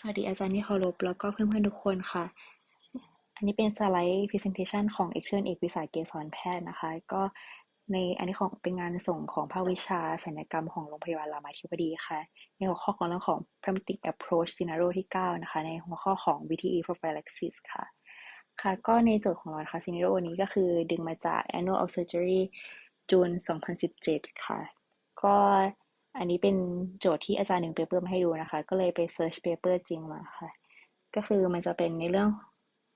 สวัสดีอาจารย์ที่เคารพแล้วก็เพื่อนๆทุกคนค่ะ อันนี้เป็นสไลด์ presentation ของเอกเทอร์เอกวิสาเกษรแพทย์นะคะ ก็ในอันนี้ของเป็นงานส่งของภาควิชาศัลยกรรมของโรงพยาบาลรามาธิบดีค่ะ ในหัวข้อของเรื่องของ pragmatic approach scenario ที่ 9 นะคะ ในหัวข้อของ VTE prophylaxis ค่ะ ค่ะ ก็ในโจทย์ของเราค่ะ scenario นี้ก็คือดึงมาจาก Annual of Surgery จูน2017 ค่ะ ก็ อันนี้เป็นโจทย์ที่อาจารย์หนึ่งเปเปอร์มาให้ดูนะคะ ก็เลยไปเซิร์ชเปเปอร์จริงมาค่ะ ก็คือมันจะเป็นในเรื่อง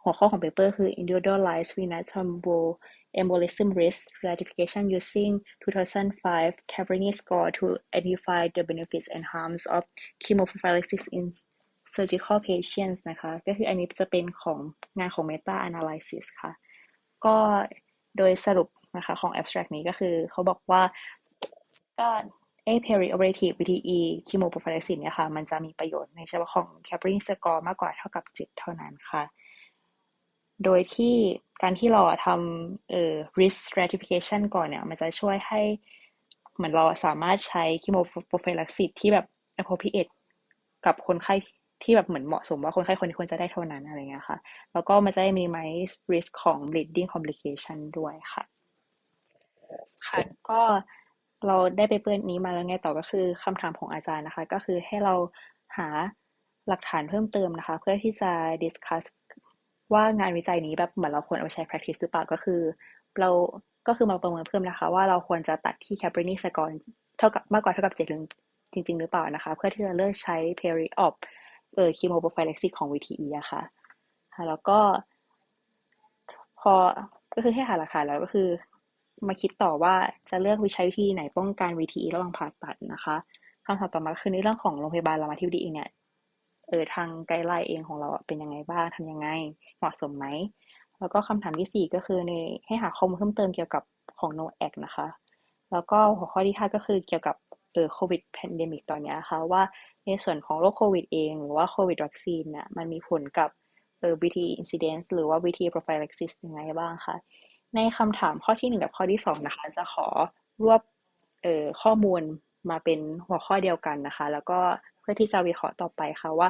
หัวข้อของเปเปอร์คือ individualized venous thromboembolism risk stratification using 2005 Cabrini score to identify the benefits and harms of chemoprophylaxis in surgical patients นะคะ ก็คืออันนี้จะเป็นของงานของ meta analysis ค่ะ ก็โดยสรุปนะคะของ abstract นี้ก็คือเขาบอกว่าก็ perioperative VTE chemoprophylaxis เนี่ยค่ะ มันจะมีประโยชน์ในเฉพาะของ Cabrini score มากกว่าเท่ากับ 7 เท่านั้นค่ะ โดยที่การที่เราทำเอ่อ risk stratification ก่อนเนี่ย มันจะช่วยให้เหมือนเราสามารถใช้ chemoprophylaxis ที่แบบ appropriate กับคนไข้ที่แบบเหมือนเหมาะสมว่าคนไข้คนนี้ควรจะได้เท่านั้นอะไรเงี้ยค่ะ แล้วก็มันจะได้ minimize risk ของ bleeding complication ด้วยค่ะ ค่ะ ก็ เราได้ไปเปิดนี้มาแล้วไงต่อก็คือคำถามของอาจารย์นะคะ ก็คือให้เราหาหลักฐานเพิ่มเติมนะคะ เพื่อที่จะ discuss ว่างานวิจัยนี้แบบเหมือนเราควรเอาไปใช้ practice หรือเปล่าก็คือ เราก็คือมาประเมินเพิ่มนะคะ ว่าเราควรจะตัดที่ Cabrini score เท่ากับมากกว่าเท่ากับ7หรือจริง ๆ หรือเปล่านะคะ เพื่อที่จะเลือกใช้ period of เอ่อ chemoprophylaxis ของ VTE อะคะค่ะแล้วก็พอก็คือให้หาหลักฐานแล้วก็คือ มาคิดต่อว่าจะเลือกวิชัยวิธีไหนป้องกัน VTE ระหว่างผ่าตัดนะคะคำถามต่อมาคือในเรื่องของโรงพยาบาลรามาธิบดีเองเนี่ยเออทางไกด์ไลน์เองของเราเป็นยังไงบ้างทำยังไงเหมาะสมไหม แล้วก็คำถามที่สี่ก็คือในให้หาข้อมูลเพิ่มเติมเกี่ยวกับของ NOAC นะคะ แล้วก็หัวข้อที่ห้าก็คือเกี่ยวกับเออโควิดแพนเดมิกตอนนี้ค่ะว่าในส่วนของโรคโควิดเองหรือว่าโควิดวัคซีนเนี่ยมันมีผลกับเออ VTE incidence หรือว่า VTE prophylaxis ยังไงบ้างคะ ในคำถามข้อที่หนึ่งกับข้อที่สองนะคะ จะขอรวบเอ่อข้อมูลมาเป็นหัวข้อเดียวกันนะคะ แล้วก็เพื่อที่จะวิเคราะห์ต่อไปค่ะว่า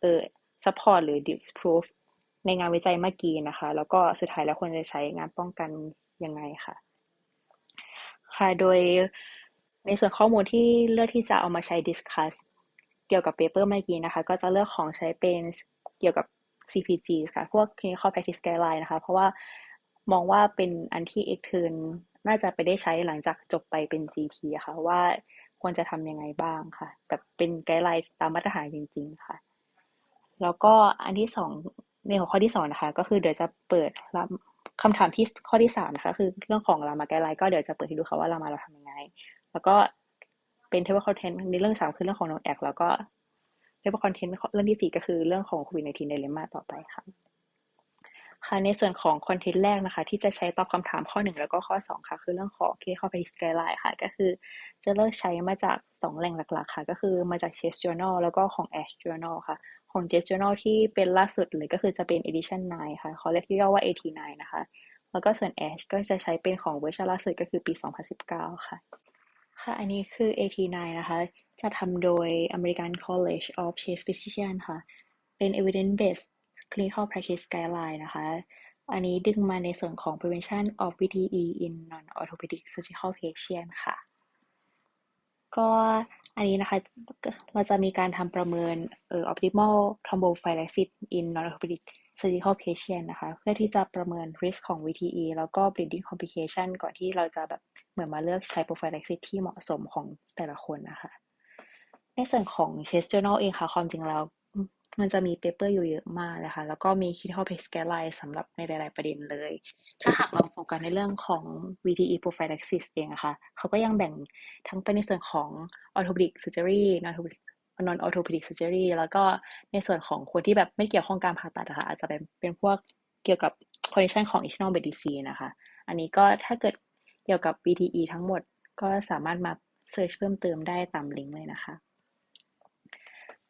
เออ support หรือ disprove ในงานวิจัยเมื่อกี้นะคะ แล้วก็สุดท้ายแล้วควรจะใช้งานป้องกันยังไงค่ะ ค่ะ โดยในส่วนข้อมูลที่เลือกที่จะเอามาใช้ discuss เกี่ยวกับเปเปอร์เมื่อกี้นะคะ ก็จะเลือกของใช้เป็นเกี่ยวกับ CPG ค่ะ พวก clinical practice guideline นะคะ เพราะว่า มองว่าเป็นอันที่เอกเทิร์นน่าจะไปได้ใช้หลังจากจบไปเป็น GP ค่ะ ว่าควรจะทำยังไงบ้างค่ะ แบบเป็นไกด์ไลน์ตามมาตรฐานจริง ๆ ค่ะ แล้วก็อันที่สองในหัวข้อที่สองนะคะ ก็คือเดี๋ยวจะเปิดรับคำถามที่ข้อที่สามนะคะ คือเรื่องของรามาไกด์ไลน์ก็เดี๋ยวจะเปิดให้ดูค่ะว่ารามาเราทำยังไง แล้วก็เป็น table content ในเรื่องสามคือเรื่องของ no act แล้วก็ table content เรื่องที่สี่ก็คือเรื่องของ covid 19 dilemma ต่อไปค่ะ ค่ะ ในส่วนของคอนเทนต์แรกนะคะ ที่จะใช้ตอบคำถามข้อ 1 แล้วก็ข้อ 2 ค่ะ คือเรื่องของ clinical Path Guideline ค่ะ ก็คือจะเลือกใช้มาจาก 2 แหล่งหลักๆ ค่ะ ก็คือมาจาก Chest Journal แล้วก็ของ ASH Journal ค่ะ ของ Chest Journal ที่เป็นล่าสุดเลยก็คือจะเป็น edition 9 ค่ะเขาเรียกย่อว่า AT9 นะคะ แล้วก็ส่วน ASH ก็จะใช้เป็นของเวอร์ชันล่าสุดก็คือปี 2019 ค่ะค่ะ อันนี้คือ AT9 นะคะ จะทำโดย American College of Chest Physicians ค่ะ เป็น evidence based clinical practice guideline นะคะ อันนี้ดึงมาในส่วนของ prevention of VTE in non-orthopedic surgical patient ค่ะ ก็อันนี้นะคะ เราจะมีการทำประเมินเอ่อ optimal thrombophylaxis in non-orthopedic surgical patient นะคะ เพื่อที่จะประเมิน risk ของ VTE แล้วก็ bleeding complication ก่อนที่เราจะแบบเหมือนมาเลือกใช้ prophylaxis ที่เหมาะสมของแต่ละคนนะคะ ในส่วนของ Chest Journal เองค่ะ ความจริงแล้ว มันจะมีเปเปอร์อยู่เยอะมากนะคะ แล้วก็มี critical practice guideline สำหรับในหลาย ๆ ประเด็นเลย ถ้าหากเราโฟกัสในเรื่องของ VTE prophylaxis เองอะคะ่ะเขาก็ยังแบ่งทั้งเป็นในส่วนของ orthopedic surgery non orthopedic surgery แล้วก็ในส่วนของคนที่แบบไม่เกี่ยวข้องการผ่าตัดนะคะอาจจะเป็นเป็นพวกเกี่ยวกับ condition ของ internal medicine นะคะ อันนี้ก็ถ้าเกิดเกี่ยวกับ VTE ทั้งหมดก็สามารถมาเสิร์ชเพิ่มเติมได้ตามลิงก์เลยนะคะ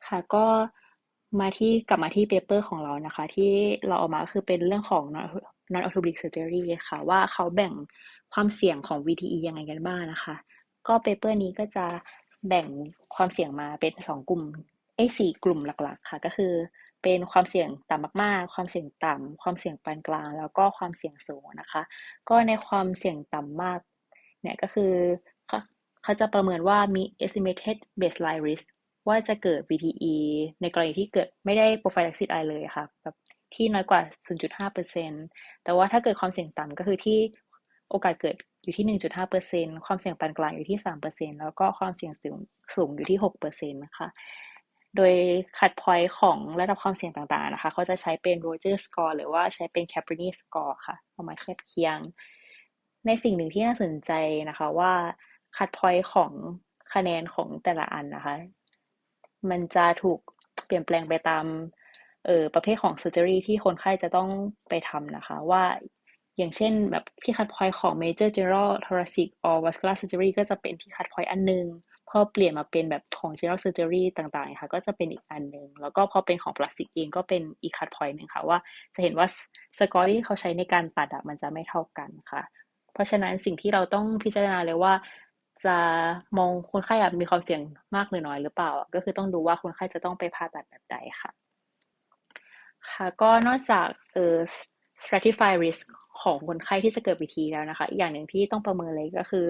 ค่ะก็ มาที่กลับมาที่เปเปอร์ของเรานะคะ ที่เราออกมาคือเป็นเรื่องของ non orthopedic surgery ค่ะ ว่าเขาแบ่งความเสี่ยงของ VTE ยังไงกันบ้างนะคะ ก็เปเปอร์นี้ก็จะแบ่งความเสี่ยงมาเป็นสองกลุ่มไอ้สี่กลุ่มหลักๆ ค่ะ ก็คือเป็นความเสี่ยงต่ำมากๆ ความเสี่ยงต่ำความเสี่ยงปานกลาง แล้วก็ความเสี่ยงสูงนะคะ ก็ในความเสี่ยงต่ำมากเนี่ยก็คือเขาจะประเมินว่ามี estimated baseline risk ว่าจะเกิด VTE ในกรณีที่เกิดไม่ได้ prophylaxis อะไรเลยค่ะแบบที่น้อยกว่า 0.5%แต่ว่าถ้าเกิดความเสี่ยงต่ำก็คือที่โอกาสเกิดอยู่ที่ 1.5%ความเสี่ยงปานกลางอยู่ที่ 3%แล้วก็ความเสี่ยงสูงสูงอยู่ที่ 6%นะคะ โดยคัดพอยต์ของระดับความเสี่ยงต่างๆนะคะ เขาจะใช้เป็น Roger Score หรือว่าใช้เป็น Caprini Score ค่ะเอามาเทียบเคียง ในสิ่งหนึ่งที่น่าสนใจนะคะว่าคัดพอยต์ของคะแนนของแต่ละอันนะคะ มันจะถูกเปลี่ยนแปลงไปตามเออประเภทของ surgery ที่คนไข้จะต้องไปทำนะคะ ว่าอย่างเช่นแบบที่คัดพอยของ major general thoracic or vascular surgery ก็จะเป็นที่คัดพอยอันนึง พอเปลี่ยนมาเป็นแบบของ general surgery ต่างๆค่ะก็จะเป็นอีกอันหนึ่งแล้วก็พอเป็นของ plastic เองก็เป็นอีกคัดพอยหนึ่งค่ะว่าจะเห็นว่าสกอร์ที่เขาใช้ในการตัดอะมันจะไม่เท่ากันค่ะ เพราะฉะนั้นสิ่งที่เราต้องพิจารณาเลยว่า จะมองคนไข้มีความเสี่ยงมากหรือน้อยหรือเปล่า ก็คือต้องดูว่าคนไข้จะต้องไปผ่าตัดแบบใดค่ะ ค่ะก็นอกจากเอ่อ stratify risk ของคนไข้ที่จะเกิดวิธีแล้วนะคะอีกอย่างหนึ่งที่ต้องประเมินเลยก็คือ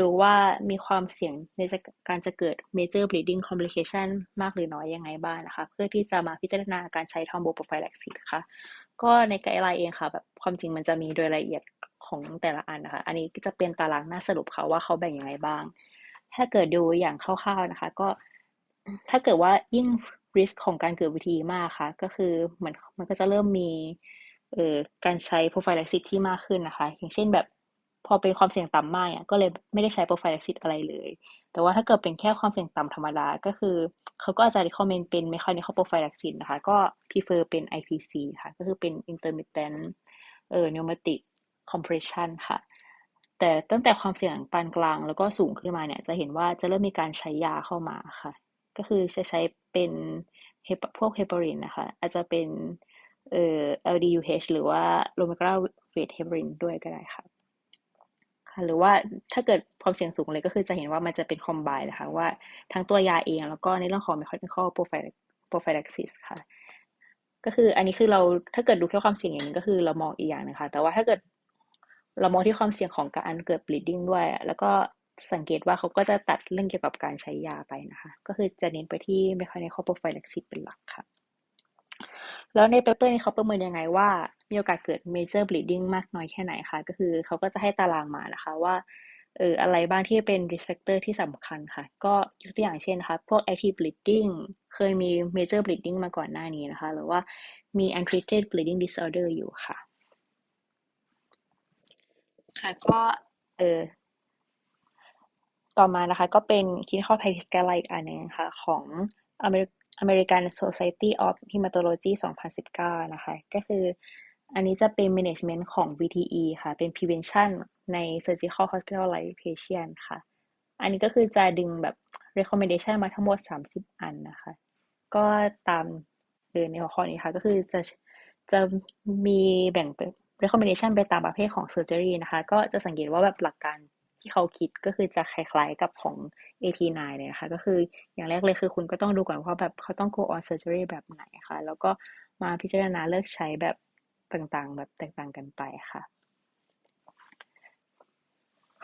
ดูว่ามีความเสี่ยงในการจะเกิด major bleeding complication มากหรือน้อยยังไงบ้างนะคะ เพื่อที่จะมาพิจารณาการใช้ thromboprophylaxis ค่ะ ก็ในไกด์ไลน์เองค่ะแบบความจริงมันจะมีโดยละเอียด ของแต่ละอันนะคะ อันนี้จะเป็นตารางหน้าสรุปค่ะว่าเขาแบ่งยังไงบ้าง ถ้าเกิดดูอย่างคร่าวๆนะคะ ก็ถ้าเกิดว่ายิ่ง risk ของการเกิดวิธีมากค่ะ ก็คือเหมือนมันก็จะเริ่มมีเอ่อการใช้โปรไฟล์ a ซิสที่มากขึ้นนะคะ อย่างเช่นแบบพอเป็นความเสี่ยงต่ำมากอะก็เลยไม่ได้ใช้โปรไฟล์ a ซิสอะไรเลย แต่ว่าถ้าเกิดเป็นแค่ความเสี่ยงต่ำธรรมดา ก็คือเขาก็อาจจะ recommend เป็น mechanical prophylaxis นะคะ ก็ prefer เป็น IPC ค่ะ ก็คือเป็น intermittent เอ่อ pneumatic compression ค่ะ แต่ตั้งแต่ความเสี่ยงปานกลางแล้วก็สูงขึ้นมาเนี่ย จะเห็นว่าจะเริ่มมีการใช้ยาเข้ามาค่ะ ก็คือจะใช้เป็นพวกเฮปารินนะคะ อาจจะเป็นเอ่อ LDUH หรือว่า l o m e g r a w e i g h t heparin ด้วยก็ได้ค่ะค่ะ หรือว่าถ้าเกิดความเสี่ยงสูงเลยก็คือจะเห็นว่ามันจะเป็นคอมไบนะคะว่าทั้งตัวยาเองแล้วก็ในเรื่องของ mechanical prophylaxis ค่ะ ก็คืออันนี้คือเราถ้าเกิดดูแค่ความเสี่ยงอย่างนี้ก็คือเรามองอีกอย่างนะคะ แต่ว่าถ้าเกิด เรามองที่ความเสี่ยงของการเกิด bleeding ด้วย แล้วก็สังเกตว่าเขาก็จะตัดเรื่องเกี่ยวกับการใช้ยาไปนะคะ ก็คือจะเน้นไปที่ mechanical prophylaxis เป็นหลักค่ะ แล้วในเปเปอร์นี้เขาประเมินยังไงว่า มีโอกาสเกิด major bleeding มากน้อยแค่ไหนคะก็คือเขาก็จะให้ตารางมานะคะว่าเอออะไรบ้างที่เป็น risk factor ที่สำคัญค่ะ ก็ยกตัวอย่างเช่นนะคะพวก active bleeding เคยมี major bleeding มาก่อนหน้านี้นะคะ หรือว่ามี untreated bleeding disorder อยู่ค่ะ ค่ะ ก็เออ ต่อมานะคะ ก็เป็น clinical practice guideline อีกอันหนึ่งค่ะ ของ American Society of Hematology 2019 นะคะ ก็คืออันนี้จะเป็น management ของ VTE ค่ะ เป็น prevention ใน surgical hospitalization ค่ะ อันนี้ก็คือจะดึงแบบ recommendation มาทั้งหมด 30 อันนะคะ ก็ตามเออในหัวข้อนี้ค่ะ ก็คือจะจะมีแบ่งเป็น recommendation ไปตามประเภทของ surgery นะคะ ก็จะสังเกตว่าแบบหลักการที่เขาคิดก็คือจะคล้ายๆกับของ AT9 เลยนะคะ ก็คืออย่างแรกเลยคือคุณก็ต้องดูก่อนว่าแบบเขาต้อง go on surgery แบบไหนคะแล้วก็มาพิจารณาเลือกใช้แบบต่างๆ แบบแตกต่างกันไปค่ะ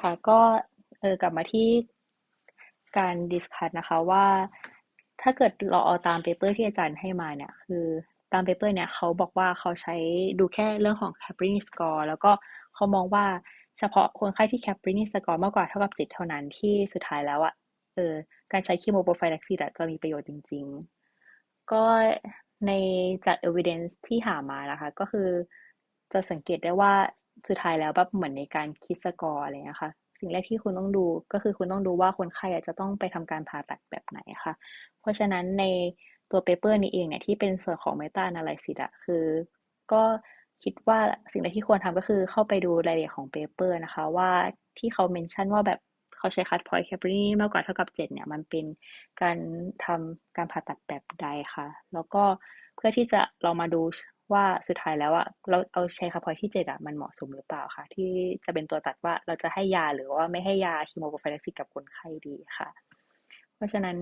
ค่ะก็เออกลับมาที่การดิสคัทนะคะว่าถ้าเกิดเราเอาตามเปเปอร์ที่อาจารย์ให้มาเนี่ย คือ ตามเปเปอร์เนี่ยเขาบอกว่าเขาใช้ดูแค่เรื่องของ Caprini score แล้วก็เขามองว่าเฉพาะคนไข้ที่แคปรินิสกอร์มากกว่าเท่ากับจิตเท่านั้นที่สุดท้ายแล้วอะเออการใช้คีโมโปรไฟลักซีจะมีประโยชน์จริง ๆ ก็ในจากเอวิเดนซ์ที่หามานะคะ ก็คือจะสังเกตได้ว่าสุดท้ายแล้วแบบเหมือนในการคิดสกอร์อะไรนะคะสิ่งแรกที่คุณต้องดูก็คือคุณต้องดูว่าคนไข้จะต้องไปทำการผ่าตัดแบบไหนค่ะ เพราะฉะนั้นใน ตัวเปเปอร์นี้เองเนี่ยที่เป็นส่วนของเมตา a นาลิซิสอะคือก็คิดว่าสิ่งแรกที่ควรทำก็คือเข้าไปดูรายละเอียดของเปเปอร์นะคะ ว่าที่เขาเมนชั่นว่าแบบเขาใช้คัดพอยต์แคปรีมากกว่าเท่ากับ 7 เนี่ย มันเป็นการทำการผ่าตัดแบบใดคะแล้วก็เพื่อที่จะเรามาดูว่าสุดท้ายแล้วอะเราเอาใช้คัดพอยที่ 7อะมันเหมาะสมหรือเปล่าคะที่จะเป็นตัวตัดว่าเราจะให้ยาหรือว่าไม่ให้ยาคีโมโปรไฟลักซิสกับคนไข้ดีค่ะ เพราะฉะนั้น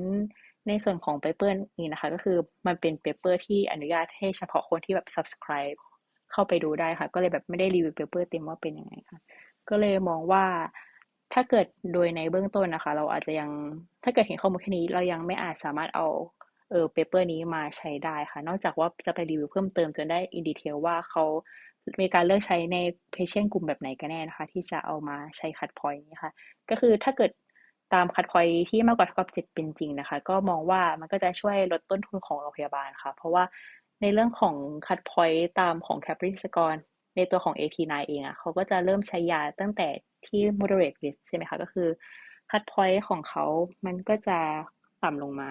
ในส่วนของเปเปอร์นี้นะคะ ก็คือมันเป็นเปเปอร์ที่อนุญาตให้เฉพาะคนที่แบบ subscribe เข้าไปดูได้ค่ะ ก็เลยแบบไม่ได้รีวิวเปเปอร์เต็มว่าเป็นยังไงค่ะ ก็เลยมองว่าถ้าเกิดโดยในเบื้องต้นนะคะ เราอาจจะยังถ้าเกิดเห็นข้อมูลแค่นี้ เรายังไม่อาจสามารถเอาเออเปเปอร์นี้มาใช้ได้ค่ะ นอกจากว่าจะไปรีวิวเพิ่มเติมจนได้อินดีเทลว่าเขามีการเลือกใช้ในเพชเชนกลุ่มแบบไหนกันแน่นะคะ ที่จะเอามาใช้คัดพอยต์นี้ค่ะ ก็คือถ้าเกิด ตามคัดพอยที่มากกว่าเท่ากับ 7 เป็นจริงนะคะ ก็มองว่ามันก็จะช่วยลดต้นทุนของโรงพยาบาลค่ะ เพราะว่าในเรื่องของคัดพอยตามของ c a p r i สกรในตัวของ AT9 เองอะเขาก็จะเริ่มใช้ยาตั้งแต่ที่ moderate risk ใช่ไหมคะ ก็คือคัดพอยของเขามันก็จะต่ำลงมา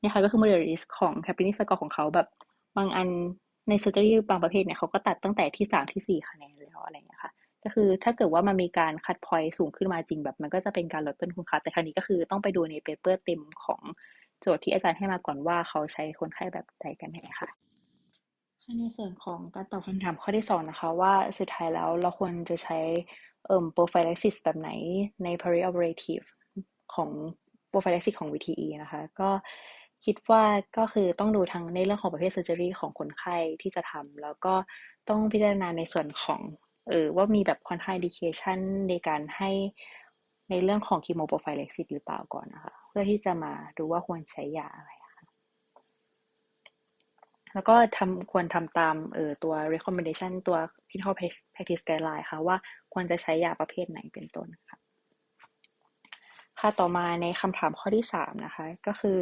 เนี่ยค่ะก็คือ moderate risk ของ c a p r i สกรของเขาแบบบางอันใน surgery บางประเภทเนี่ยเขาก็ตัดตั้งแต่ที่3ที่4คะแนนแล้วอะไรเงี้ยค่ะ ก็คือถ้าเกิดว่ามันมีการคัดพอยต์สูงขึ้นมาจริงแบบมันก็จะเป็นการลดต้นทุนค่ะแต่ทางนี้ก็คือต้องไปดูในเปเปอร์เต็มของโจทย์ที่อาจารย์ให้มาก่อนว่าเขาใช้คนไข้แบบใดกันแน่ค่ะในส่วนของการตอบคำถามข้อที่สองนะคะ ว่าสุดท้ายแล้วเราควรจะใช้เอ่อ prophylaxis แบบไหนใน perioperative ของ prophylaxis ของ VTE นะคะ ก็คิดว่าก็คือต้องดูทั้งในเรื่องของประเภท surgery ของคนไข้ที่จะทำแล้วก็ต้องพิจารณาในส่วนของ เออว่ามีแบบ contraindication ในการให้ในเรื่องของคีโมโปรไฟเล็กซิสหรือเปล่าก่อนนะคะ เพื่อที่จะมาดูว่าควรใช้ยาอะไรค่ะแล้วก็ทำควรทำตามเออตัว recommendation ตัว clinical practice guideline ค่ะว่าควรจะใช้ยาประเภทไหนเป็นต้นค่ะค่ะต่อมาในคำถามข้อที่สามนะคะ ก็คือ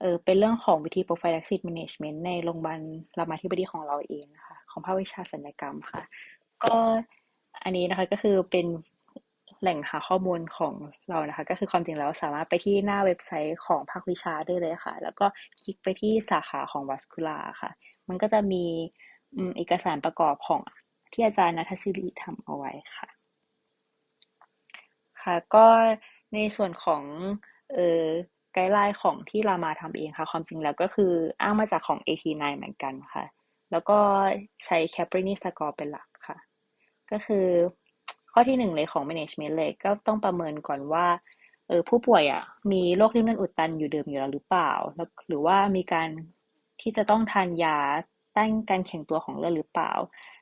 เออเป็นเรื่องของวิธี prophylaxis management ในโรงพยาบาลรามาธิบดีของเราเองนะคะของภาควิชาศัลยกรรมค่ะ ก็อันนี้นะคะก็คือเป็นแหล่งหาข้อมูลของเรานะคะ ก็คือความจริงแล้วสามารถไปที่หน้าเว็บไซต์ของภาควิชาได้เลยค่ะ แล้วก็คลิกไปที่สาขาของวัสคุลาค่ะ มันก็จะมีเอกสารประกอบของที่อาจารย์นัทศิริทำเอาไว้ค่ะ ค่ะ ก็ในส่วนของเออไกด์ไลน์ของที่รามาทำเองค่ะ ความจริงแล้วก็คืออ้างมาจากของ AT9 เหมือนกันค่ะ แล้วก็ใช้ c a p r i n i score เป็นหลัก ก็คือข้อที่หนึ่งเลยของ management เลยก็ต้องประเมินก่อนว่าเออผู้ป่วยอะมีโรคริ่มเลือดอุดตันอยู่เดิมอยู่แล้วหรือเปล่าแล้วหรือว่ามีการที่จะต้องทานยาต้านการแข็งตัวของเลือดหรือเปล่า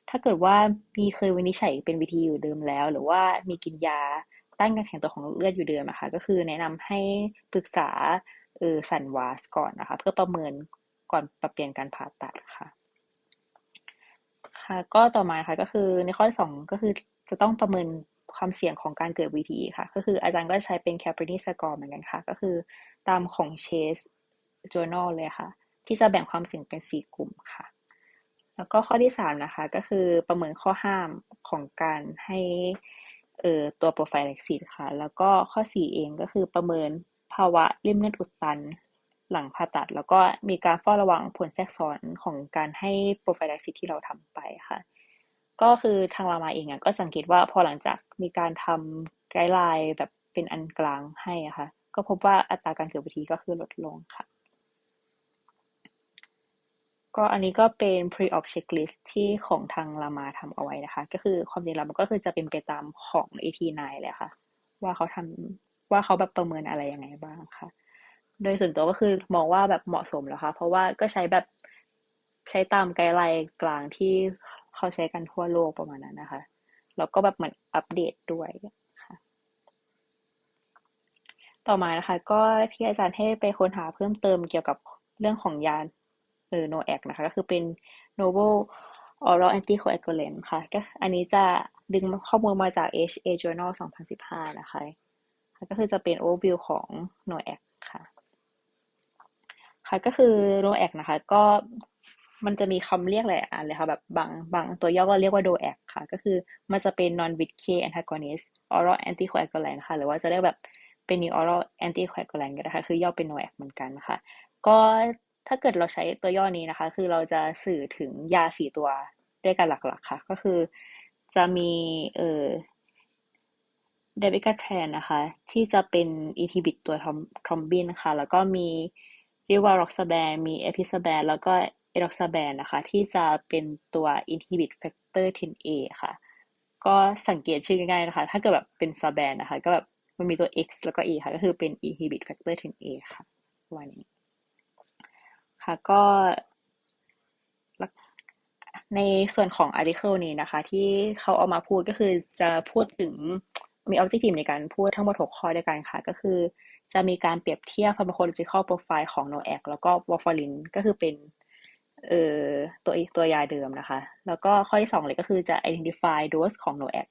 ถ้าเกิดว่ามีเคยวินิจฉัยเป็นวิธีอยู่เดิมแล้ว หรือว่ามีกินยาต้านการแข็งตัวของเลือดอยู่เดิมนะคะก็คือแนะนำให้ปรึกษาเออสันวาสก่อนนะคะ เพื่อประเมินก่อนปรับเปลี่ยนการผ่าตัดค่ะ ค่ะ ก็ต่อมาค่ะก็คือในข้อที่สองก็คือจะต้องประเมินความเสี่ยงของการเกิด VTE ค่ะ ก็คืออาจารย์ก็ใช้เป็น Caprini score เหมือนกันค่ะ ก็คือตามของ Chase Journal เลยค่ะ ที่จะแบ่งความเสี่ยงเป็น 4 กลุ่มค่ะ แล้วก็ข้อที่ 3 นะคะ ก็คือประเมินข้อห้ามของการให้เอ่อตัว prophylaxis ค่ะ แล้วก็ข้อ 4 เองก็คือประเมินภาวะริ่มเลือดอุดตัน หลังผ่าตัด แล้วก็มีการเฝ้าระวังผลแทรกซ้อนของการให้โปรไฟล์ซิที่เราทำไปค่ะ ก็คือทางรามาเองอะก็สังเกตว่าพอหลังจากมีการทำไกด์ไลน์แบบเป็นอันกลางให้อะค่ะ ก็พบว่าอัตราการเกิดวิธีก็คือลดลงค่ะ ก็อันนี้ก็เป็น pre-op checklist ที่ของทางรามาทำเอาไว้นะคะ ก็คือความจริงแล้วมันก็คือจะเป็นไปตามของ AT9 เลยค่ะ ว่าเขาทำว่าเขาแบบประเมินอะไรยังไงบ้างค่ะ โดยส่วนตัวก็คือมองว่าแบบเหมาะสมแล้วค่ะ เพราะว่าก็ใช้แบบใช้ตามไกด์ไลน์กลางที่เขาใช้กันทั่วโลกประมาณนั้นนะคะ แล้วก็แบบเหมือนอัปเดตด้วยค่ะ ต่อมานะคะ ก็ที่อาจารย์ให้ไปค้นหาเพิ่มเติมเกี่ยวกับเรื่องของยาเออโนแอคนะคะ ก็คือเป็น novel oral anticoagulant ค่ะ ก็อันนี้จะดึงข้อมูลมาจาก HA Journal 2015 นะคะ ก็คือจะเป็น overview ของ NOAC ค่ะ ค่ะก็คือโดแอกนะคะ ก็มันจะมีคำเรียกหลายอันเลยค่ะแบบบางบางตัวย่อก็เรียกว่าโดแอกค่ะ ก็คือมันจะเป็น non with K antagonist oral anticoagulant ค่ะ หรือว่าจะเรียกแบบเป็น oral anticoagulant ก็ได้ค่ะ คือย่อเป็นโนแอกเหมือนกันค่ะ ก็ถ้าเกิดเราใช้ตัวย่อนี้นะคะ คือเราจะสื่อถึงยาสี่ตัวด้วยกันหลักๆค่ะ ก็คือจะมีเอ่อเดบิกาแทนนะคะ ที่จะเป็นอีทิบิตตัวทอมบินค่ะ แล้วก็มี ริวารอกซาแบนมีเอพิซาแบนแล้วก็เอร็อกซาแบนนะคะ ที่จะเป็นตัว inhibit factor 10A ค่ะ ก็สังเกตชื่อง่ายๆนะคะ ถ้าเกิดแบบเป็นซาแบนนะคะ ก็แบบมันมีตัว x แล้วก็ e ค่ะ ก็คือเป็น inhibit factor ถึง a ค่ะวันนี้ค่ะก็ในส่วนของ article นี้นะคะ ที่เขาเอามาพูดก็คือจะพูดถึงมี objective ในการพูดทั้งหมด 6 ข้อด้วยกันค่ะ ก็คือ จะมีการเปรียบเทียบ pharmacological profile ของ NOAC แล้วก็ warfarin ก็คือเป็นเอ่อตัวตัวยาเดิมนะคะ แล้วก็ข้อที่2เลยก็คือจะ identify dose ของ NOAC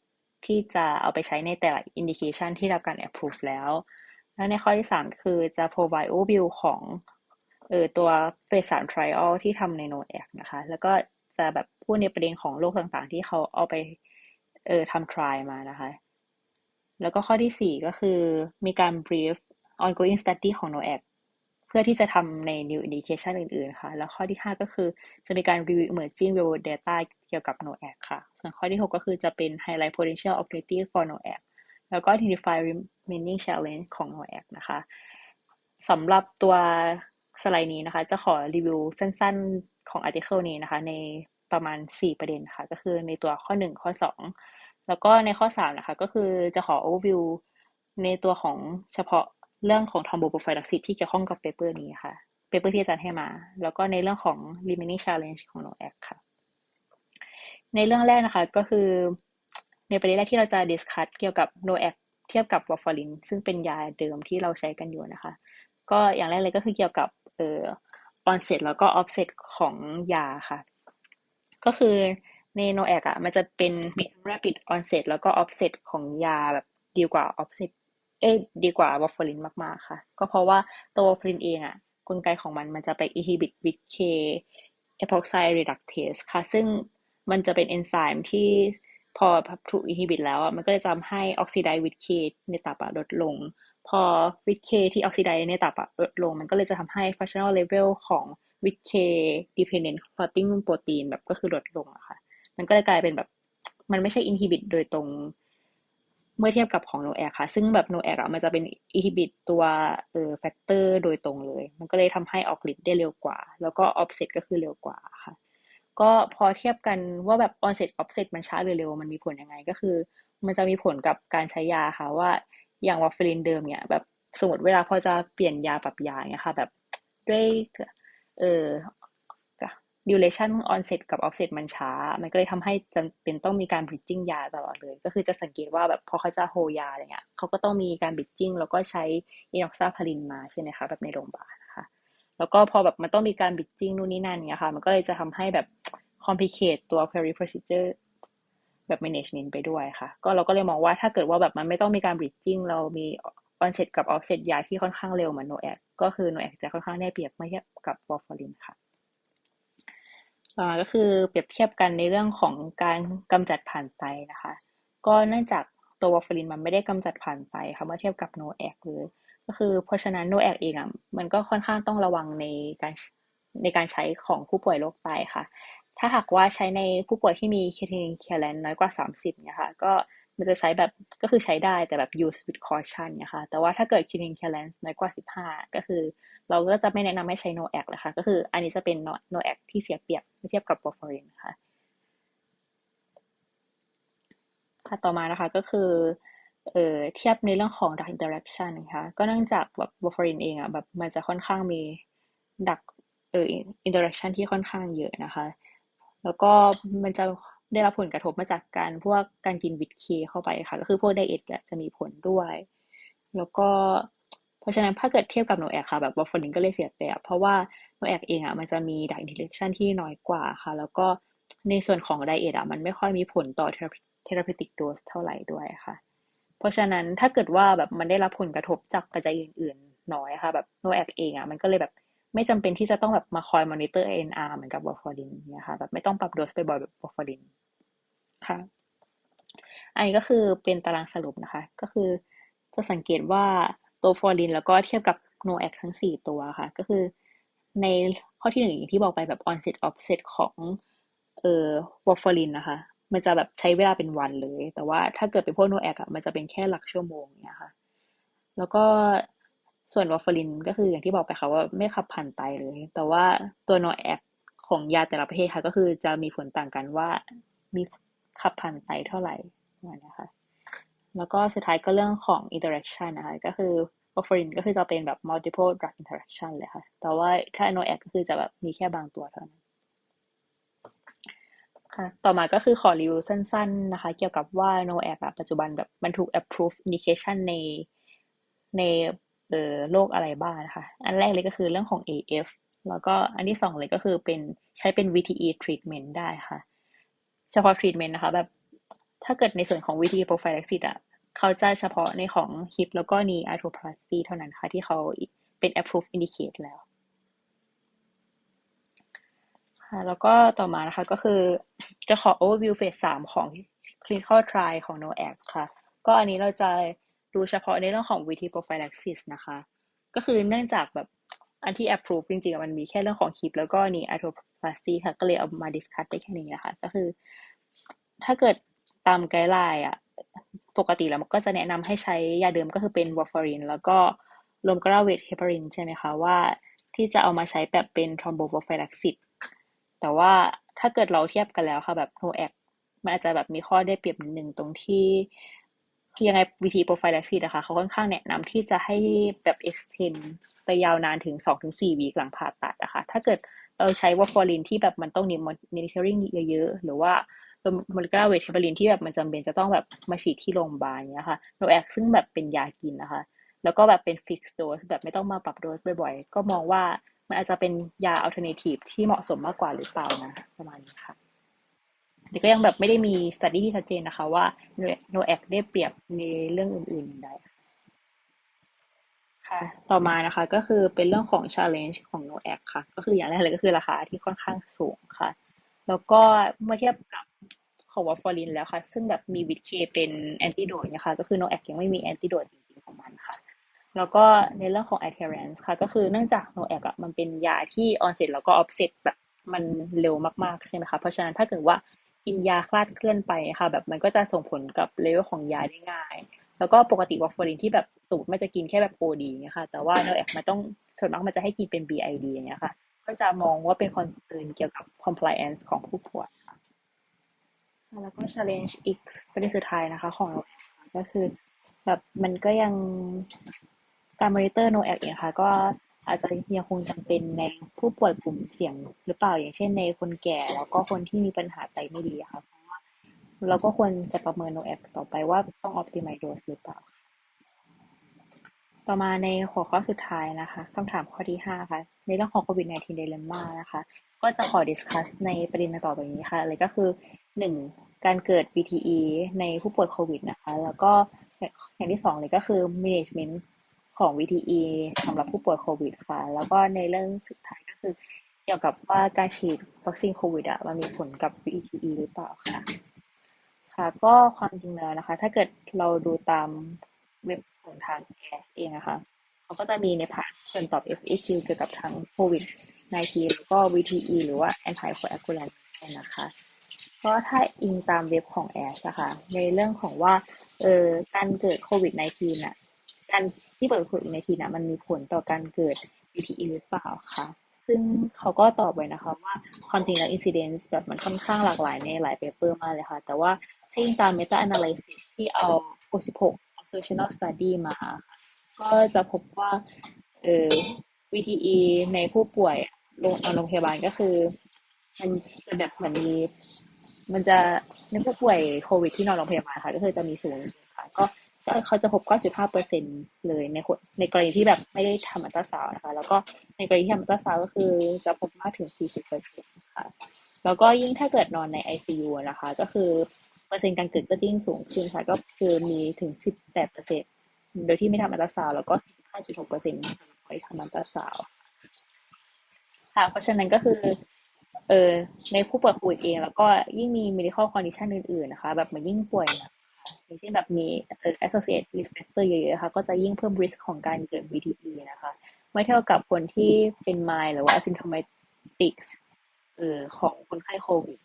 ที่จะเอาไปใช้ในแต่ละ indication ที่รับการ approve แล้ว แล้วในข้อที่3คือจะ provide overview ของเออตัว phase 3 trial ที่ทำใน NOAC นะคะ แล้วก็จะแบบพูดในประเด็นของโรคต่างๆ ที่เขาเอาไปเออทำ trial มานะคะ แล้วก็ข้อที่4ก็คือมีการ brief ongoing study ของ NOAC เพื่อที่จะทำใน new indication อื่นๆ ค่ะ แล้วข้อที่ 5 ก็คือจะมีการ review emerging real world data เกี่ยวกับ NOAC ค่ะ ส่วนข้อที่ 6 ก็คือจะเป็น highlight potential opportunity for NOAC แล้วก็ identify remaining challenge ของ NOAC นะคะสำหรับตัวสไลด์นี้นะคะ จะขอรีวิวสั้นๆของ article นี้นะคะ ในประมาณ 4 ประเด็นค่ะ ก็คือในตัวข้อ 1 ข้อ 2 แล้วก็ในข้อ 3 นะคะ ก็คือจะขอ overview ในตัวของเฉพาะ เรื่องของทอมโบโปรไฟลักซิสที่เกี่ยวข้องกับเปเปอร์นี้ค่ะ เปเปอร์ที่อาจารย์ให้มา แล้วก็ในเรื่องของ remaining challenge ของ NOAC ค่ะ ในเรื่องแรกนะคะก็คือในประเด็นแรกที่เราจะ discuss เกี่ยวกับ NOAC เทียบกับ warfarin ซึ่งเป็นยาเดิมที่เราใช้กันอยู่นะคะ ก็อย่างแรกเลยก็คือเกี่ยวกับเอ่อ onset แล้วก็ offset ของยาค่ะ ก็คือใน NOAC อะมันจะเป็นมี rapid onset แล้วก็ offset ของยาแบบดีกว่า offset เอ้ดีกว่าวอร์ฟารินมากๆค่ะ ก็เพราะว่าตัววอร์ฟารินเองอะกลไกของมันมันจะไป inhibit with K epoxide reductase ค่ะ ซึ่งมันจะเป็นเอนไซม์ที่พอถูก inhibit แล้วอะมันก็จะทำให้ oxidize with K ในตับลดลง พอ with K ที่ oxidize ในตับลดลง มันก็เลยจะทำให้ functional level ของ with K dependent clotting protein แบบก็คือลดลงอะค่ะ มันก็เลยกลายเป็นแบบ มันไม่ใช่ inhibit โดยตรง เมื่อเทียบกับของ NOAC ค่ะ ซึ่งแบบ NOAC อะมันจะเป็น inhibit ตัวเอ่อ factor โดยตรงเลย มันก็เลยทำให้ออกฤทธิ์ได้เร็วกว่า แล้วก็ offset ก็คือเร็วกว่าค่ะ ก็พอเทียบกันว่าแบบ onset offset มันช้าหรือเร็วมันมีผลยังไงก็คือ มันจะมีผลกับการใช้ยาค่ะว่าอย่างวอร์ฟารินเดิมเนี่ยแบบสมมติเวลาพอจะเปลี่ยนยาปรับยาเนี่ยค่ะแบบด้วยเอ่อ duration onset กับ offset มันช้า มันก็เลยทำให้จำเป็นต้องมีการ bridging ยาตลอดเลย ก็คือจะสังเกตว่าแบบพอเขาจะโฮยาอะไรเงี้ยเขาก็ต้องมีการ bridging แล้วก็ใช้ enoxaparin มาใช่ไหมคะแบบในโรงพยาบาลนะคะแล้วก็พอแบบมันต้องมีการ bridging นู่นนี่นั่นเงี้ยค่ะ มันก็เลยจะทำให้แบบ complicate ตัว query procedure แบบ management ไปด้วยค่ะ ก็เราก็เลยมองว่าถ้าเกิดว่าแบบมันไม่ต้องมีการ bridging เรามี onset กับ offset ยาที่ค่อนข้างเร็วเหมือน NOAC ก็คือ NOAC จะค่อนข้างได้เปรียบเมื่อเทียบกับ warfarin ค่ะต่ อมาก็คือเปรียบเทียบกันในเรื่องของการกำจัดผ่านไตนะคะ ก็เนื่องจากตัววอร์ฟารินมันไม่ได้กำจัดผ่านไตค่ะเมื่อเทียบกับโนแอกเลยก็คือเพราะฉะนั้นโนแอกเองอะมันก็ค่อนข้างต้องระวังในการในการใช้ของผู้ป่วยโรคไตค่ะ ถ้าหากว่าใช้ในผู้ป่วยที่มีเคทีนินเคแลนน้อยกว่า 30เนี่ยค่ะก็มันจะใช้แบบก็คือใช้ได้แต่แบบ use with caution นี่ยค่ะแต่ว่าถ้าเกิด clinical c l a n c e น้อยกว่า 15 ก็คือ เราก็จะไม่แนะนำให้ใช้ NOAC นะคะ ก็คืออันนี้จะเป็น NOAC ที่เสียเปรียบเมื่อเทียบกับ warfarin นะคะค่ะต่อมานะคะก็คือเอ่อเทียบในเรื่องของ drug interaction นะคะก็เนื่องจากแบบ warfarin เองอะแบบมันจะค่อนข้างมีดักเอ่อ interaction ที่ค่อนข้างเยอะนะคะ แล้วก็มันจะได้รับผลกระทบมาจากการพวกการกินวิตเคเข้าไปค่ะ ก็คือพวกไดเอทจะมีผลด้วย แล้วก็ เพราะฉะนั้นถ้าเกิดเทียบกับโนแอคค่ะแบบวอร์ฟอรินก็เลยเสียเปรียบเพราะว่าโนแอคเองอะมันจะมีดักอินเทเลชันที่น้อยกว่าค่ะ แล้วก็ในส่วนของไดเอทอะมันไม่ค่อยมีผลต่อเทเลพิติกโดสเท่าไหร่ด้วยค่ะ เพราะฉะนั้นถ้าเกิดว่าแบบมันได้รับผลกระทบจากปัจจัยอื่น ๆ น้อยค่ะแบบโนแอคเองอะมันก็เลยแบบไม่จำเป็นที่จะต้องแบบมาคอยมอนิเตอร์ ANR เหมือนกับวอร์ฟอรินเนี่ยค่ะแบบไม่ต้องปรับโดสไปบ่อยแบบวอร์ฟอรินค่ะอันนี้ก็คือเป็นตารางสรุปนะคะ ก็คือจะสังเกตว่า ตัวฟอรินแล้วก็เทียบกับโนแอคทั้ง 4 ตัวค่ะ ก็คือในข้อที่หนึ่งที่บอกไปแบบ onset offset ของเอ่อวอร์ฟอรินนะคะ มันจะแบบใช้เวลาเป็นวันเลย แต่ว่าถ้าเกิดเป็นพวกโนแอคอะมันจะเป็นแค่หลักชั่วโมงเนี่ยค่ะ แล้วก็ส่วนวอฟอรินก็คืออย่างที่บอกไปค่ะว่าไม่ขับผ่านไตเลย แต่ว่าตัวโนแอคของยาแต่ละประเภทค่ะ ก็คือจะมีผลต่างกันว่ามีขับผ่านไตเท่าไหร่นะคะ แล้วก็สุดท้ายก็เรื่องของ interaction นะคะ ก็คือ warfarin ก็คือจะเป็นแบบ multiple drug interaction เลยค่ะ แต่ว่าถ้า NOAC ก็คือจะแบบมีแค่บางตัวเท่านั้นค่ะ ต่อมาก็คือขอรีวิวสั้นๆนะคะ เกี่ยวกับว่า NOAC อะปัจจุบันแบบมันถูก approve indication ในในเอ่อโรคอะไรบ้างนะคะ อันแรกเลยก็คือเรื่องของ AF แล้วก็อันที่สองเลยก็คือเป็นใช้เป็น VTE treatment ได้ค่ะ เฉพาะ treatment นะคะแบบ ถ้าเกิดในส่วนของ VTE prophylaxis อะเขาจะเฉพาะในของ hip แล้วก็ knee arthroplasty เท่านั้นค่ะ ที่เขาเป็น approved indicate แล้วค่ะแล้วก็ต่อมานะคะก็คือจะขอ overview phase สามของ clinical trial ของ NOAC ค่ะ ก็อันนี้เราจะดูเฉพาะในเรื่องของ VTE prophylaxis นะคะ ก็คือเนื่องจากแบบอันที่ approve จริงๆ มันมีแค่เรื่องของ hip แล้วก็ knee arthroplasty ค่ะ ก็เลยเอามา discuss ได้แค่นี้นะคะ ก็คือถ้าเกิด ตามไกด์ไลน์อะปกติแล้วมันก็จะแนะนำให้ใช้ยาเดิมก็คือเป็นวอร์ฟารินแล้วก็รวมกราเวทเฮปารินใช่ไหมคะว่าที่จะเอามาใช้แบบเป็นทรอมโบวอร์ฟาลักซิสแต่ว่าถ้าเกิดเราเทียบกันแล้วค่ะแบบโนแอคมันอาจจะแบบมีข้อได้เปรียบนิดนึงตรงที่ที่ยังไงวิธีโปรไฟล์แลกซีนะคะเขาค่อนข้างแนะนำที่จะให้แบบ extend ไปยาวนานถึง 2-4วีคหลังผ่าตัดนะคะถ้าเกิดเราใช้วอร์ฟารินที่แบบมันต้องนิมมอนิเตอร์ริงเยอะๆ หรือว่า โมเลกุลาเวทเทปรินที่แบบมันจำเป็นจะต้องแบบมาฉีดที่โรงพยาบาลเนี้ยค่ะโนแอคซึ่งแบบเป็นยากินนะคะ แล้วก็แบบเป็นฟิกซ์โดสแบบไม่ต้องมาปรับโดสบ่อยๆ ก็มองว่ามันอาจจะเป็นยาอัลเทอร์เนทีฟที่เหมาะสมมากกว่าหรือเปล่านะ ประมาณนี้ค่ะแต่ก็ยังแบบไม่ได้มีสต u d ดี้ที่ชัดเจนนะคะว่าโนแอคได้เปรียบในเรื่องอื่นๆใดค่ะ ต่อมานะคะก็คือเป็นเรื่องของ challenge ของ NOAC ค่ะ ก็คืออย่างแรกเลยก็คือราคาที่ค่อนข้างสูงค่ะ แล้วก็เมื่อเทียบกับ ของวอร์ฟอรินแล้วค่ะ ซึ่งแบบมีวิตเคเป็นแอนติโดดนะคะก็คือโนแอคยังไม่มีแอนติโดดจริงๆของมันค่ะ แล้วก็ในเรื่องของ adherence ค่ะ ก็คือเนื่องจากโนแอคอะมันเป็นยาที่ออนเซ็ตแล้วก็ออฟเซ็ตแบบมันเร็วมากๆใช่ไหมคะเพราะฉะนั้นถ้าเกิดว่ากินยาคลาดเคลื่อนไปค่ะ แบบมันก็จะส่งผลกับเลเวลของยาได้ง่าย แล้วก็ปกติวอร์ฟอรินที่แบบสูตรมันจะกินแค่แบบโอดีนะคะแต่ว่าโนแอคมันต้องส่วนมากมันจะให้กินเป็น BID อย่างเงี้ยค่ะก็จะมองว่าเป็นคอนเซิร์นเกี่ยวกับ compliance ของผู้ป่วย แล้วก็ challenge อีกประเด็นสุดท้ายนะคะ ของเราก็คือแบบมันก็ยังการมอนิเตอร์โนแอคเนี่ยค่ะ ก็อาจจะยังคงจำเป็นในผู้ป่วยกลุ่มเสี่ยงหรือเปล่าอย่างเช่นในคนแก่แล้วก็คนที่มีปัญหาไตไม่ดีค่ะเพราะว่าเราก็ควรจะประเมินโนแอคต่อไปว่าต้อง optimize dose หรือเปล่า ต่อมาในหัวข้อสุดท้ายนะคะคำถามข้อที่ 5 ค่ะ ในเรื่องของ COVID-19 dilemma นะคะ ก็จะขอ discuss ในประเด็นต่อไปนี้ค่ะเลยก็คือ 1. การเกิด VTE ในผู้ป่วยโควิดนะคะ แล้วก็อย่างที่สองเลยก็คือ management ของ VTE สำหรับผู้ป่วยโควิดค่ะ แล้วก็ในเรื่องสุดท้ายก็คือ เกี่ยวกับว่าการฉีดวัคซีนโควิดอะมันมีผลกับ VTE หรือเปล่าค่ะ ค่ะ ก็ความจริงแล้วนะคะ ถ้าเกิดเราดูตามเว็บของทาง AS เองนะคะเขาก็จะมีในพาร์ทส่วนตอบ FAQ เกี่ยวกับทั้งโควิด 19 แล้วก็ VTE หรือว่า anticoagulant นะคะ ก็ถ้าอิงตามเว็บของแอสนะคะในเรื่องของว่า เออการเกิดโควิด -19 น่ะ การที่เปิดโควิด -19 น่ะ มันมีผลต่อการเกิด VTE หรือเปล่าคะซึ่งเขาก็ตอบไว้นะคะว่าความจริงแล้ว incidence แบบมันค่อนข้างหลากหลายในหลายเปเปอร์มากเลยค่ะ แต่ว่าถ้าอิงตาม meta analysis ที่เอา 66 observational study มา ก็จะพบว่า เออ VTE ในผู้ป่วยโรงโรงพยาบาลก็คือ มันจะแบบเหมือนมี มันจะในผู้ป่วยโควิดที่นอนโรงพยาบาลค่ะ ก็คือจะมีศูนย์ค่ะก็เขาจะพบ 9.5เปอร์เซ็นเลยในในกรณีที่แบบไม่ได้ทำอัลตราซาวนะคะ แล้วก็ในกรณีที่ทำอัลตราซาวก็คือจะพบมากถึง 40เปอร์เซ็นค่ะแล้วก็ยิ่งถ้าเกิดนอนใน ICU นะคะ ก็คือเปอร์เซ็นต์การเกิดก็ยิ่งสูงขึ้นค่ะ ก็คือมีถึง 18เปอร์เซ็นโดยที่ไม่ทำอัลตราซาวแล้วก็ 5.6เปอร์เซ็นต์ไม่ทำอัลตราซาวค่ะ เพราะฉะนั้นก็คือ เออในผู้ป่วยโควิดเอง แล้วก็ยิ่งมี medical condition อื่นๆนะคะ แบบมันยิ่งป่วยนะอย่างเช่นแบบมีเอ่อ associate risk factor เยอะๆค่ะก็จะยิ่งเพิ่ม risk ของการเกิด VTE นะคะไม่เท่ากับคนที่เป็น mild หรือว่า asymptomatic เอ่อของคนไข้โควิด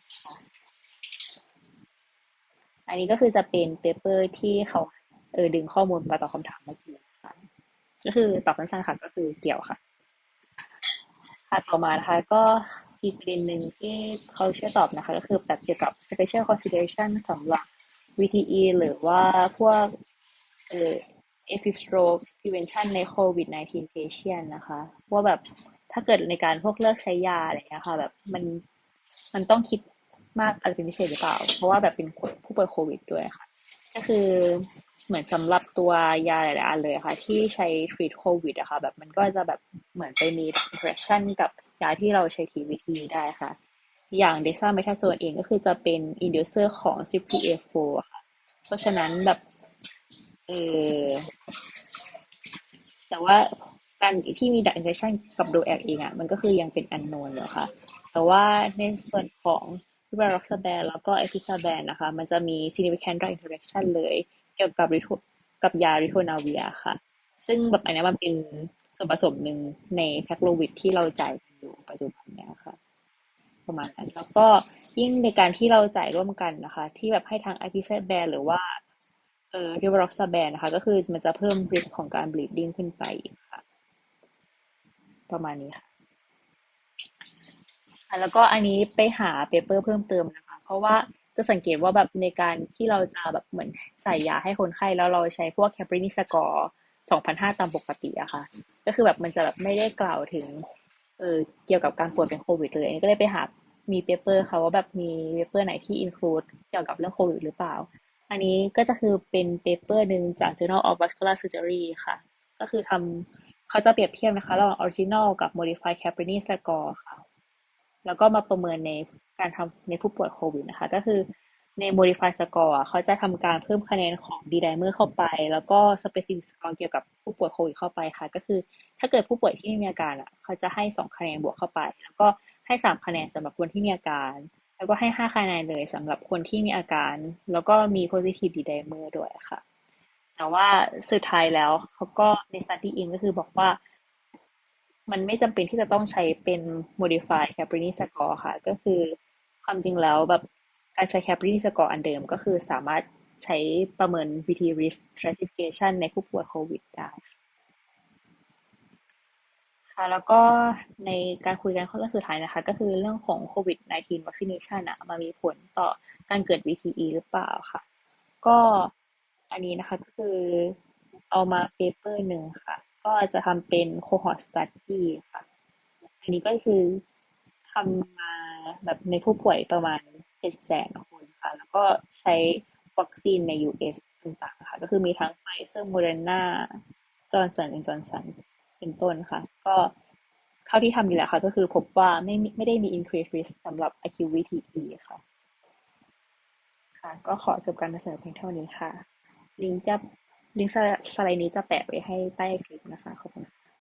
อันนี้ก็คือจะเป็นเปเปอร์ที่เขาเออดึงข้อมูลมาตอบคำถามเมื่อกี้ค่ะก็คือตอบสั้นๆค่ะก็คือเกี่ยวค่ะค่ะต่อมานะคะก็ อีกประเด็นหนึ่งที่เขาเชื่อตอบนะคะ ก็คือแบบเกี่ยวกับ special consideration สำหรับ VTE หรือว่าพวกเอ่อ AFib stroke prevention ใน COVID-19 patient นะคะ ว่าแบบถ้าเกิดในการพวกเลิกใช้ยาอะไรเงี้ยค่ะแบบมันมันต้องคิดมากอะไรเป็นพิเศษหรือเปล่า เพราะว่าแบบเป็นผู้ป่วยโควิดด้วยค่ะ ก็คือเหมือนสำหรับตัวยาหลายๆอันเลยค่ะ ที่ใช้ treat โควิดอะค่ะแบบมันก็จะแบบเหมือนไปมี interaction กับ ยาที่เราใช้ทีวีทีได้ค่ะ อย่าง dexamethasone เองก็คือจะเป็น inducer ของ CYP4 ค่ะ เพราะฉะนั้นแบบเออแต่ว่าการที่มีดักอินเ c ชันกับโดแอกเองอะมันก็คือยังเป็นอันโนนอยู่ค่ะ แต่ว่าในส่วนของวิบารอกซาแบนแล้วก็เอพิซาแบนนะคะ มันจะมี significant drug interaction เลยเกี่ยวกับริโทกับยาริโทนาเวียค่ะ ซึ่งแบบอันนี้มันเป็นส่วนผสมหนึ่งในแพคโลวิดที่เราจ่าย อยู่ปัจจุบันเนี้ยค่ะ ประมาณนั้นแล้วก็ยิ่งในการที่เราจ่ายร่วมกันนะคะ ที่แบบให้ทางไอพิเซแบนหรือว่าเอ่อริวารอกซาแบนะคะ ก็คือมันจะเพิ่ม risk ของการ bleeding ขึ้นไปค่ะ ประมาณนี้ค่ะแล้วก็อันนี้ไปหาเปเปอร์เพิ่มเติมนะคะ เพราะว่าจะสังเกตว่าแบบในการที่เราจะแบบเหมือนจ่ายยาให้คนไข้แล้วเราใช้พวกแคปรินิสกอร์สองพันห้าตามปกติอะค่ะ ก็คือแบบมันจะแบบไม่ได้กล่าวถึง เออเกี่ยวกับการป่วยเป็นโควิดเลยก็เลยไปหามีเปเปอร์ค่ะว่าแบบมีเปเปอร์ไหนที่อินคลูดเกี่ยวกับเรื่องโควิดหรือเปล่า อันนี้ก็จะคือเป็นเปเปอร์หนึ่งจาก Journal of Vascular Surgery ค่ะ ก็คือทำเขาจะเปรียบเทียบนะคะ ระหว่าง original กับ modified Caprini score ค่ะ แล้วก็มาประเมินในการทำในผู้ป่วยโควิดนะคะ ก็คือ ใน modified score เขาจะทำการเพิ่มคะแนนของ d dimer เข้าไป แล้วก็ specific score เกี่ยวกับผู้ป่วยโควิดเข้าไปค่ะ ก็คือถ้าเกิดผู้ป่วยที่ไม่มีอาการอะเขาจะให้สองคะแนนบวกเข้าไป แล้วก็ให้สามคะแนนสำหรับคนที่มีอาการ แล้วก็ให้ห้าคะแนนเลยสำหรับคนที่มีอาการ แล้วก็มี positive d dimer ด้วยค่ะ แต่ว่าสุดท้ายแล้วเขาก็ในสตี้เองก็คือบอกว่ามันไม่จำเป็นที่จะต้องใช้เป็น modified Caprini score ค่ะ ก็คือความจริงแล้วแบบ การใช้ Caprini score อันเดิมก็คือสามารถใช้ประเมิน VT risk stratification ในผู้ป่วยโควิดได้ค่ะแล้วก็ในการคุยกันข้อเรื่องสุดท้ายนะคะ ก็คือเรื่องของโควิด -19 vaccination อะมันมีผลต่อการเกิด VTE หรือเปล่าค่ะ ก็อันนี้นะคะก็คือเอามาเปเปอร์หนึ่งค่ะ ก็จะทำเป็น cohort study ค่ะ อันนี้ก็คือทำมาแบบในผู้ป่วยประมาณ เจ็ดแสนคนค่ะ แล้วก็ใช้วัคซีนใน US ต่างๆค่ะ ก็คือมีทั้งไฟเซอร์โมเดอร์นาจอร์นสันจอร์นสันเป็นต้นค่ะ ก็เท่าที่ทำดีแหละค่ะ ก็คือพบว่าไม่ไม่ได้มี increase risk สำหรับ acute VTE ค่ะ ค่ะ ก็ขอจบการนำเสนอเพียงเท่านี้ค่ะ ลิงก์จะลิงก์สไลด์นี้จะแปะไว้ให้ใต้คลิปนะคะ ขอบคุณค่ะ